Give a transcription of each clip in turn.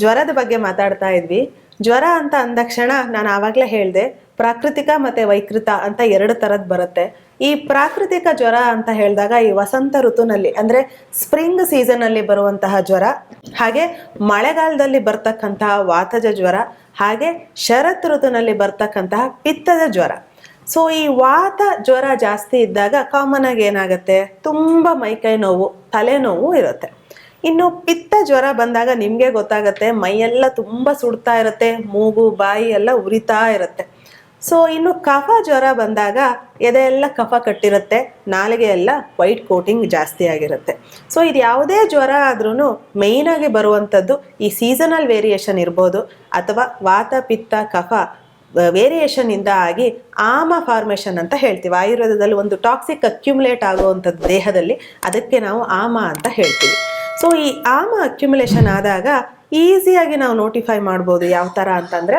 ಜ್ವರದ ಬಗ್ಗೆ ಮಾತಾಡ್ತಾ ಇದ್ವಿ. ಜ್ವರ ಅಂತ ಅಂದಕ್ಷಣ ನಾನು ಆವಾಗಲೇ ಹೇಳಿದೆ, ಪ್ರಾಕೃತಿಕ ಮತ್ತು ವೈಕೃತ ಅಂತ ಎರಡು ಥರದ್ದು ಬರುತ್ತೆ. ಈ ಪ್ರಾಕೃತಿಕ ಜ್ವರ ಅಂತ ಹೇಳಿದಾಗ ಈ ವಸಂತ ಋತುನಲ್ಲಿ, ಅಂದರೆ ಸ್ಪ್ರಿಂಗ್ ಸೀಸನಲ್ಲಿ ಬರುವಂತಹ ಜ್ವರ, ಹಾಗೆ ಮಳೆಗಾಲದಲ್ಲಿ ಬರ್ತಕ್ಕಂತಹ ವಾತಜ ಜ್ವರ, ಹಾಗೆ ಶರತ್ ಋತುನಲ್ಲಿ ಬರ್ತಕ್ಕಂತಹ ಪಿತ್ತದ ಜ್ವರ. ಸೊ ಈ ವಾತ ಜ್ವರ ಜಾಸ್ತಿ ಇದ್ದಾಗ ಕಾಮನ್ ಆಗಿ ಏನಾಗುತ್ತೆ? ತುಂಬ ಮೈಕೈ ನೋವು, ತಲೆನೋವು ಇರುತ್ತೆ. ಇನ್ನು ಪಿತ್ತ ಜ್ವರ ಬಂದಾಗ ನಿಮಗೆ ಗೊತ್ತಾಗುತ್ತೆ, ಮೈಯೆಲ್ಲ ತುಂಬ ಸುಡ್ತಾ ಇರುತ್ತೆ, ಮೂಗು, ಬಾಯಿ ಎಲ್ಲ ಉರಿತಾ ಇರುತ್ತೆ. ಸೊ ಇನ್ನು ಕಫ ಜ್ವರ ಬಂದಾಗ ಎದೆ ಎಲ್ಲ ಕಫ ಕಟ್ಟಿರುತ್ತೆ, ನಾಲಿಗೆ ಎಲ್ಲ ವೈಟ್ ಕೋಟಿಂಗ್ ಜಾಸ್ತಿ ಆಗಿರುತ್ತೆ. ಸೊ ಇದು ಯಾವುದೇ ಜ್ವರ ಆದ್ರೂ ಮೇಯ್ನಾಗಿ ಬರುವಂಥದ್ದು ಈ ಸೀಸನಲ್ ವೇರಿಯೇಷನ್ ಇರ್ಬೋದು, ಅಥವಾ ವಾತ, ಪಿತ್ತ, ಕಫ ವೇರಿಯೇಷನ್ ಇಂದ ಆಗಿ ಆಮ ಫಾರ್ಮೇಷನ್ ಅಂತ ಹೇಳ್ತೀವಿ. ಆಯುರ್ವೇದದಲ್ಲಿ ಒಂದು ಟಾಕ್ಸಿಕ್ ಅಕ್ಯುಮುಲೇಟ್ ಆಗುವಂಥದ್ದು ದೇಹದಲ್ಲಿ, ಅದಕ್ಕೆ ನಾವು ಆಮ ಅಂತ ಹೇಳ್ತೀವಿ. ಸೊ ಈ ಆಮ ಅಕ್ಯುಮುಲೇಷನ್ ಆದಾಗ ಈಸಿಯಾಗಿ ನಾವು ನೋಟಿಫೈ ಮಾಡ್ಬೋದು ಯಾವ ಥರ ಅಂತಂದರೆ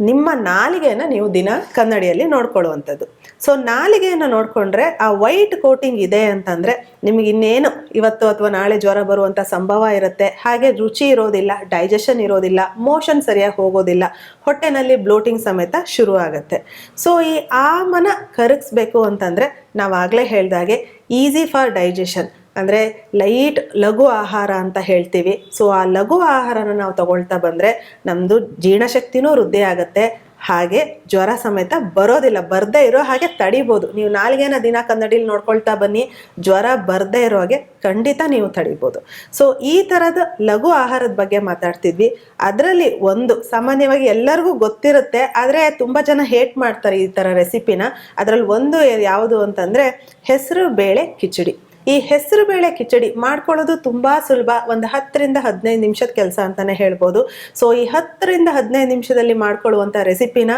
ನಿಮ್ಮ ನಾಲಿಗೆಯನ್ನು ನೀವು ದಿನ ಕನ್ನಡಿಯಲ್ಲಿ ನೋಡ್ಕೊಳ್ಳುವಂಥದ್ದು. ಸೊ ನಾಲಿಗೆಯನ್ನು ನೋಡಿಕೊಂಡ್ರೆ ಆ ವೈಟ್ ಕೋಟಿಂಗ್ ಇದೆ ಅಂತಂದರೆ ನಿಮಗೆ ಇನ್ನೇನು ಇವತ್ತು ಅಥವಾ ನಾಳೆ ಜ್ವರ ಬರುವಂಥ ಸಂಭವ ಇರುತ್ತೆ. ಹಾಗೆ ರುಚಿ ಇರೋದಿಲ್ಲ ಡೈಜೆಷನ್ ಇರೋದಿಲ್ಲ ಮೋಷನ್ ಸರಿಯಾಗಿ ಹೋಗೋದಿಲ್ಲ, ಹೊಟ್ಟೆನಲ್ಲಿ ಬ್ಲೋಟಿಂಗ್ ಸಮೇತ ಶುರು ಆಗುತ್ತೆ. ಸೊ ಈ ಆಮನ ಕರಗಿಸ್ಬೇಕು ಅಂತಂದರೆ ನಾವು ಆಗಲೇ ಹೇಳ್ದಾಗೆ ಈಸಿ ಫಾರ್ ಡೈಜೆಷನ್ ಅಂದರೆ ಲೈಟ್ ಲಘು ಆಹಾರ ಅಂತ ಹೇಳ್ತೀವಿ. ಸೊ ಆ ಲಘು ಆಹಾರನ ನಾವು ತಗೊಳ್ತಾ ಬಂದರೆ ನಮ್ಮದು ಜೀರ್ಣಶಕ್ತಿನೂ ವೃದ್ಧಿ ಆಗುತ್ತೆ. ಹಾಗೆ ಜ್ವರ ಸಮೇತ ಬರೋದಿಲ್ಲ, ಬರದೇ ಇರೋ ಹಾಗೆ ತಡಿಬೋದು. ನೀವು ನಾಲ್ಗೇನ ದಿನ ಕನ್ನಡಿಲಿ ನೋಡ್ಕೊಳ್ತಾ ಬನ್ನಿ, ಜ್ವರ ಬರದೇ ಇರೋ ಹಾಗೆ ಖಂಡಿತ ನೀವು ತಡಿಬೋದು. ಸೊ ಈ ಥರದ ಲಘು ಆಹಾರದ ಬಗ್ಗೆ ಮಾತಾಡ್ತಿದ್ವಿ. ಅದರಲ್ಲಿ ಒಂದು, ಸಾಮಾನ್ಯವಾಗಿ ಎಲ್ಲರಿಗೂ ಗೊತ್ತಿರುತ್ತೆ, ಆದರೆ ತುಂಬ ಜನ ಹೇಟ್ ಮಾಡ್ತಾರೆ ಈ ಥರ ರೆಸಿಪಿನ ಅದರಲ್ಲಿ ಒಂದು ಯಾವುದು ಅಂತಂದರೆ, ಹೆಸರು, ಬೇಳೆ, ಕಿಚಡಿ. ಈ ಹೆಸರು ಬೇಳೆ ಕಿಚಡಿ ಮಾಡ್ಕೊಳ್ಳೋದು ತುಂಬ ಸುಲಭ. ಒಂದು ಹತ್ತರಿಂದ ಹದಿನೈದು ನಿಮಿಷದ ಕೆಲಸ ಅಂತಲೇ ಹೇಳ್ಬೋದು. ಸೊ ಈ ಹತ್ತರಿಂದ ಹದಿನೈದು ನಿಮಿಷದಲ್ಲಿ ಮಾಡ್ಕೊಳ್ಳುವಂಥ ರೆಸಿಪಿನ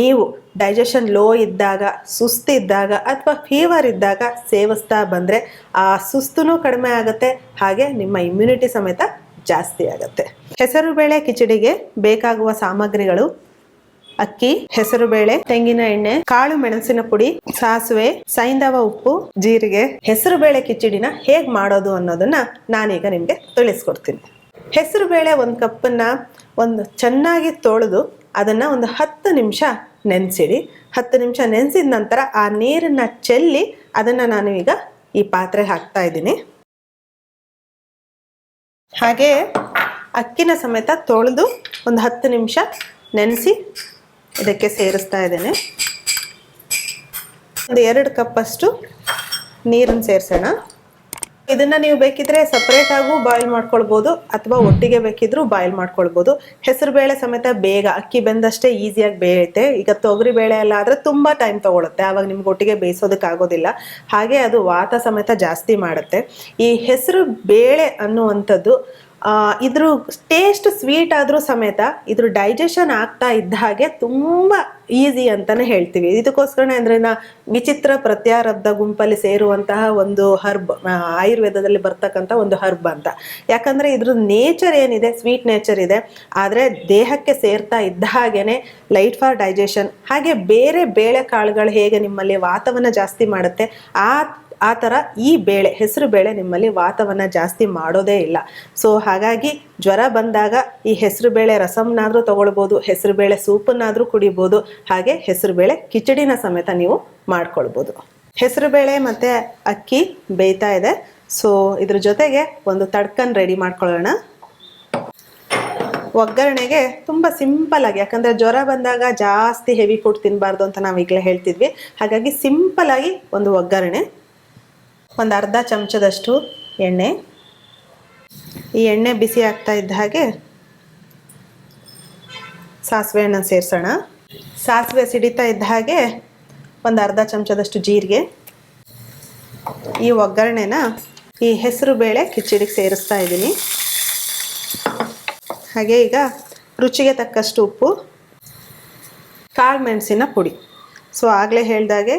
ನೀವು ಡೈಜೆಷನ್ ಲೋ ಇದ್ದಾಗ, ಸುಸ್ತಿದ್ದಾಗ ಅಥವಾ ಫೀವರ್ ಇದ್ದಾಗ ಸೇವಿಸ್ತಾ ಬಂದರೆ ಆ ಸುಸ್ತೂ ಕಡಿಮೆ ಆಗುತ್ತೆ. ಹಾಗೆ ನಿಮ್ಮ ಇಮ್ಯುನಿಟಿ ಸಮೇತ ಜಾಸ್ತಿ ಆಗುತ್ತೆ. ಹೆಸರುಬೇಳೆ ಕಿಚಡಿಗೆ ಬೇಕಾಗುವ ಸಾಮಗ್ರಿಗಳು ಅಕ್ಕಿ, ಹೆಸರುಬೇಳೆ, ತೆಂಗಿನ ಎಣ್ಣೆ, ಕಾಳು ಮೆಣಸಿನ ಪುಡಿ, ಸಾಸಿವೆ, ಸೈಂಧವ ಉಪ್ಪು, ಜೀರಿಗೆ. ಹೆಸರುಬೇಳೆ ಕಿಚಡಿನ ಹೇಗ್ ಮಾಡೋದು ಅನ್ನೋದನ್ನ ನಾನೀಗ ನಿಮಗೆ ತಿಳಿಸ್ಕೊಡ್ತೀನಿ. ಹೆಸರುಬೇಳೆ ಒಂದು ಕಪ್ಪನ್ನ ಒಂದು ಚೆನ್ನಾಗಿ ತೊಳೆದು ಅದನ್ನ ಒಂದು ಹತ್ತು ನಿಮಿಷ ನೆನೆಸಿಡಿ. ಹತ್ತು ನಿಮಿಷ ನೆನೆಸಿದ ನಂತರ ಆ ನೀರನ್ನ ಚೆಲ್ಲಿ ಅದನ್ನ ನಾನು ಈಗ ಈ ಪಾತ್ರೆ ಹಾಕ್ತಾ ಇದ್ದೀನಿ. ಹಾಗೆ ಅಕ್ಕಿನ ಸಮೇತ ತೊಳೆದು ಒಂದು ಹತ್ತು ನಿಮಿಷ ನೆನೆಸಿ ಇದಕ್ಕೆ ಸೇರಿಸ್ತಾ ಇದ್ದೇನೆ. ಒಂದು ಎರಡು ಕಪ್ಪಷ್ಟು ನೀರನ್ನು ಸೇರಿಸೋಣ. ಇದನ್ನ ನೀವು ಬೇಕಿದ್ರೆ ಸಪ್ರೇಟಾಗೂ ಬಾಯ್ಲ್ ಮಾಡ್ಕೊಳ್ಬೋದು, ಅಥವಾ ಒಟ್ಟಿಗೆ ಬೇಕಿದ್ರೂ ಬಾಯ್ಲ್ ಮಾಡ್ಕೊಳ್ಬೋದು. ಹೆಸರುಬೇಳೆ ಸಮೇತ ಬೇಗ, ಅಕ್ಕಿ ಬೆಂದಷ್ಟೇ ಈಸಿಯಾಗಿ ಬೇಯುತ್ತೆ. ಈಗ ತೊಗರಿ ಬೇಳೆ ಎಲ್ಲ ಆದರೆ ತುಂಬ ಟೈಮ್ ತೊಗೊಳುತ್ತೆ. ಆವಾಗ ನಿಮ್ಗೆ ಒಟ್ಟಿಗೆ ಬೇಯಿಸೋದಕ್ಕೆ ಆಗೋದಿಲ್ಲ. ಹಾಗೆ ಅದು ವಾತ ಸಮೇತ ಜಾಸ್ತಿ ಮಾಡುತ್ತೆ. ಈ ಹೆಸರು ಬೇಳೆ ಅನ್ನುವಂಥದ್ದು ಇದ್ರ ಟೇಸ್ಟ್ ಸ್ವೀಟ್ ಆದರೂ ಸಮೇತ ಇದ್ರ ಡೈಜೆಷನ್ ಆಗ್ತಾ ಇದ್ದ ಹಾಗೆ ತುಂಬ ಈಸಿ ಅಂತಲೇ ಹೇಳ್ತೀವಿ. ಇದಕ್ಕೋಸ್ಕರ ಅಂದರೆ ನಾ ವಿಚಿತ್ರ ಪ್ರತ್ಯಾರಬ್ಧ ಗುಂಪಲ್ಲಿ ಸೇರುವಂತಹ ಒಂದು ಹರ್ಬ್ ಆಯುರ್ವೇದದಲ್ಲಿ ಬರ್ತಕ್ಕಂಥ ಒಂದು ಹರ್ಬ್ ಅಂತ. ಯಾಕಂದರೆ ಇದ್ರ ನೇಚರ್ ಏನಿದೆ ಸ್ವೀಟ್ ನೇಚರ್ ಇದೆ. ಆದರೆ ದೇಹಕ್ಕೆ ಸೇರ್ತಾ ಇದ್ದ ಹಾಗೆಯೇ ಲೈಟ್ ಫಾರ್ ಡೈಜೆಷನ್ ಹಾಗೆ ಬೇರೆ ಬೇಳೆ ಕಾಳುಗಳು ಹೇಗೆ ನಿಮ್ಮಲ್ಲಿ ವಾತವನ್ನು ಜಾಸ್ತಿ ಮಾಡುತ್ತೆ, ಆ ಆ ಥರ ಈ ಬೇಳೆ, ಹೆಸರು ಬೇಳೆ ನಿಮ್ಮಲ್ಲಿ ವಾತವನ್ನು ಜಾಸ್ತಿ ಮಾಡೋದೇ ಇಲ್ಲ. ಸೊ ಹಾಗಾಗಿ ಜ್ವರ ಬಂದಾಗ ಈ ಹೆಸರು ಬೇಳೆ ರಸಮ್ನಾದರೂ ತೊಗೊಳ್ಬೋದು, ಹೆಸರು ಬೇಳೆ ಸೂಪನ್ನಾದರೂ ಕುಡಿಬೋದು, ಹಾಗೆ ಹೆಸರು ಬೇಳೆ ಕಿಚಡಿನ ಸಮೇತ ನೀವು ಮಾಡ್ಕೊಳ್ಬೋದು. ಹೆಸರು ಬೇಳೆ ಮತ್ತು ಅಕ್ಕಿ ಬೇಯ್ತಾ ಇದೆ. ಸೊ ಇದ್ರ ಜೊತೆಗೆ ಒಂದು ತಡ್ಕನ್ ರೆಡಿ ಮಾಡ್ಕೊಳ್ಳೋಣ. ಒಗ್ಗರಣೆಗೆ ತುಂಬ ಸಿಂಪಲ್ ಆಗಿ, ಯಾಕಂದರೆ ಜ್ವರ ಬಂದಾಗ ಜಾಸ್ತಿ ಹೆವಿ ಫುಡ್ ತಿನ್ನಬಾರ್ದು ಅಂತ ನಾವು ಈಗಲೇ ಹೇಳ್ತಿದ್ವಿ. ಹಾಗಾಗಿ ಸಿಂಪಲ್ ಆಗಿ ಒಂದು ಒಗ್ಗರಣೆ ಒಂದು ಅರ್ಧ ಚಮಚದಷ್ಟು ಎಣ್ಣೆ. ಈ ಎಣ್ಣೆ ಬಿಸಿ ಆಗ್ತಾ ಇದ್ದ ಹಾಗೆ ಸಾಸಿವೆಯನ್ನು ಸೇರಿಸೋಣ. ಸಾಸಿವೆ ಸಿಡಿತಾ ಇದ್ದ ಹಾಗೆ ಒಂದು ಅರ್ಧ ಚಮಚದಷ್ಟು ಜೀರಿಗೆ. ಈ ಒಗ್ಗರಣೆನ ಈ ಹೆಸರು ಬೇಳೆ ಕಿಚಡಿಗೆ ಸೇರಿಸ್ತಾ ಇದ್ದೀನಿ. ಹಾಗೆ ಈಗ ರುಚಿಗೆ ತಕ್ಕಷ್ಟು ಉಪ್ಪು, ಕಾಳು ಮೆಣಸಿನ ಪುಡಿ. ಸೊ ಆಗಲೇ ಹೇಳ್ದಾಗೆ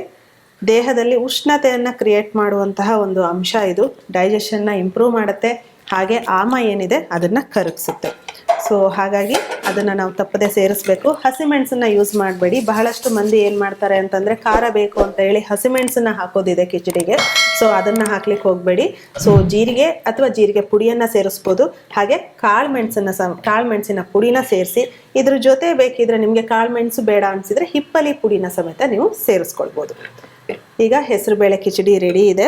ದೇಹದಲ್ಲಿ ಉಷ್ಣತೆಯನ್ನು ಕ್ರಿಯೇಟ್ ಮಾಡುವಂತಹ ಒಂದು ಅಂಶ ಇದು. ಡೈಜೆಷನ್ನ ಇಂಪ್ರೂವ್ ಮಾಡುತ್ತೆ. ಹಾಗೆ ಆಮ ಏನಿದೆ ಅದನ್ನು ಕರಗಿಸುತ್ತೆ. ಸೊ ಹಾಗಾಗಿ ಅದನ್ನು ನಾವು ತಪ್ಪದೆ ಸೇರಿಸ್ಬೇಕು. ಹಸಿಮೆಣಸನ್ನ ಯೂಸ್ ಮಾಡಬೇಡಿ. ಬಹಳಷ್ಟು ಮಂದಿ ಏನು ಮಾಡ್ತಾರೆ ಅಂತಂದರೆ ಖಾರ ಬೇಕು ಅಂತ ಹೇಳಿ ಹಸಿಮೆಣಸನ್ನ ಹಾಕೋದಿದೆ ಕಿಚಡಿಗೆ. ಸೊ ಅದನ್ನು ಹಾಕ್ಲಿಕ್ಕೆ ಹೋಗಬೇಡಿ. ಸೊ ಜೀರಿಗೆ ಅಥವಾ ಜೀರಿಗೆ ಪುಡಿಯನ್ನು ಸೇರಿಸ್ಬೋದು. ಹಾಗೆ ಕಾಳು ಮೆಣಸನ್ನು ಸಹ, ಕಾಳು ಮೆಣಸಿನ ಪುಡಿನ ಸೇರಿಸಿ, ಇದ್ರ ಜೊತೆ ಬೇಕಿದ್ರೆ ನಿಮಗೆ ಕಾಳು ಮೆಣಸು ಬೇಡ ಅನಿಸಿದ್ರೆ ಹಿಪ್ಪಲಿ ಪುಡಿನ ಸಮೇತ ನೀವು ಸೇರಿಸ್ಕೊಳ್ಬೋದು. ಈಗ ಹೆಸರುಬೇಳೆ ಕಿಚಡಿ ರೆಡಿ ಇದೆ.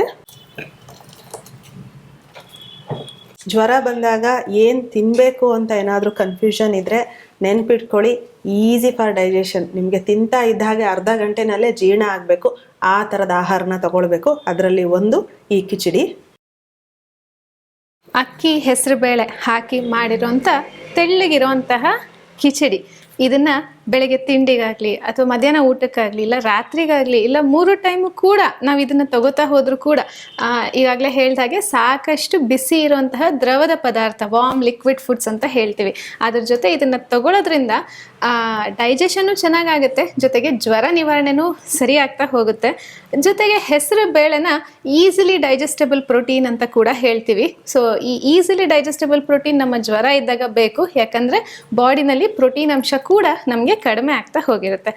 ಜ್ವರ ಬಂದಾಗ ಏನು ತಿನ್ನಬೇಕು ಅಂತ ಏನಾದರೂ ಕನ್ಫ್ಯೂಷನ್ ಇದ್ದರೆ ನೆನ್ಪಿಟ್ಕೊಳ್ಳಿ ಈಸಿ ಫಾರ್ ಡೈಜೆಷನ್ ನಿಮಗೆ ತಿಂತಾ ಇದ್ದ ಹಾಗೆ ಅರ್ಧ ಗಂಟೆನಲ್ಲೇ ಜೀರ್ಣ ಆಗಬೇಕು. ಆ ಥರದ ಆಹಾರನ ತಗೊಳ್ಬೇಕು. ಅದರಲ್ಲಿ ಒಂದು ಈ ಕಿಚಡಿ. ಅಕ್ಕಿ ಹೆಸರುಬೇಳೆ ಹಾಕಿ ಮಾಡಿರುವಂಥ ತೆಳ್ಳಗಿರುವಂತಹ ಕಿಚಡಿ. ಇದನ್ನ ಬೆಳಗ್ಗೆ ತಿಂಡಿಗಾಗ್ಲಿ ಅಥವಾ ಮಧ್ಯಾಹ್ನ ಊಟಕ್ಕಾಗ್ಲಿ ಇಲ್ಲ ರಾತ್ರಿಗಾಗ್ಲಿ ಇಲ್ಲ ಮೂರು ಟೈಮು ಕೂಡ ನಾವು ಇದನ್ನ ತಗೋತಾ ಹೋದರೂ ಕೂಡ ಈಗಾಗಲೇ ಹಾಗೆ ಸಾಕಷ್ಟು ಬಿಸಿ ಇರುವಂತಹ ದ್ರವದ ಪದಾರ್ಥ ವಾಮ್ ಲಿಕ್ವಿಡ್ ಫುಡ್ಸ್ ಅಂತ ಹೇಳ್ತೀವಿ. ಅದ್ರ ಜೊತೆ ಇದನ್ನ ತಗೊಳ್ಳೋದ್ರಿಂದ ಡೈಜೆಷನ್ನು ಚೆನ್ನಾಗಾಗುತ್ತೆ, ಜೊತೆಗೆ ಜ್ವರ ನಿವಾರಣೆನೂ ಸರಿ ಆಗ್ತಾ ಹೋಗುತ್ತೆ. ಜೊತೆಗೆ ಹೆಸರು ಬೇಳೆನ ಈಸಿಲಿ ಡೈಜೆಸ್ಟಬಲ್ ಪ್ರೋಟೀನ್ ಅಂತ ಕೂಡ ಹೇಳ್ತೀವಿ. ಸೊ ಈ ಈಸಿಲಿ ಡೈಜೆಸ್ಟಬಲ್ ಪ್ರೋಟೀನ್ ನಮ್ಮ ಜ್ವರ ಇದ್ದಾಗ ಬೇಕು, ಯಾಕಂದ್ರೆ ಬಾಡಿನಲ್ಲಿ ಪ್ರೋಟೀನ್ ಅಂಶ ಕೂಡ ನಮಗೆ ಕಡಿಮೆ ಆಗ್ತಾ ಹೋಗಿರುತ್ತೆ.